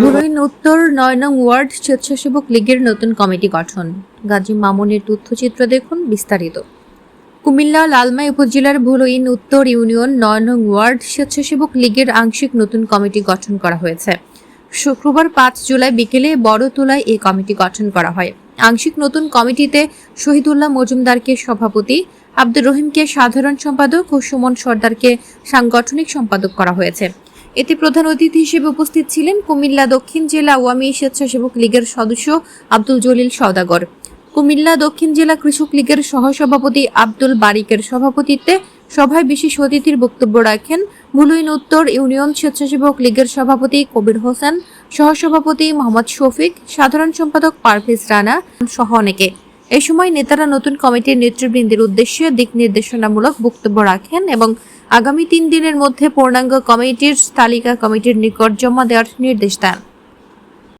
ধুরইন উত্তর নয় নং ওয়ার্ড, স্বেচ্ছাসেবক লীগের নতুন কমিটি গঠন। গাজী মামুনের তথ্যচিত্র দেখুন বিস্তারিত। কুমিল্লা লালমাই উপজেলার ভুলইন উত্তর ইউনিয়ন নয় নং ওয়ার্ড, স্বেচ্ছাসেবক লীগের আংশিক নতুন কমিটি গঠন করা হয়েছে। শুক্রবার পাঁচ জুলাই বিকেলে বড়তোলায় এই কমিটি গঠন করা হয়। আংশিক নতুন কমিটিতে শহীদুল্লাহ মজুমদারকে সভাপতি, আব্দুর রহিমকে সাধারণ সম্পাদক ও সুমন সর্দারকে সাংগঠনিক সম্পাদক করা হয়েছে। এতে প্রধান অতিথি হিসেবে উপস্থিত ছিলেন কুমিল্লা দক্ষিণ জেলা আওয়ামী স্বেচ্ছাসেবক লীগের সদস্য আব্দুল জলিল সওদাগর। কুমিল্লা দক্ষিণ জেলা কৃষক লীগের সহসভাপতি আব্দুল বারিকের সভাপতিত্বে সভায় বিশেষ অতিথির বক্তব্য রাখেন ভুলুইন উত্তর ইউনিয়ন স্বেচ্ছাসেবক লীগের সভাপতি কবির হোসেন, সহসভাপতি মোহাম্মদ শফিক, সাধারণ সম্পাদক পারভেজ রানা সহ অনেকে। এই সময় নেতারা নতুন কমিটির নেতৃবৃন্দের উদ্দেশ্যে দিক নির্দেশনামূলক বক্তব্য রাখেন এবং আগামী তিন দিনের মধ্যে পূর্ণাঙ্গ কমিটির তালিকা কমিটির নিকট জমা দেওয়ার নির্দেশ দেন।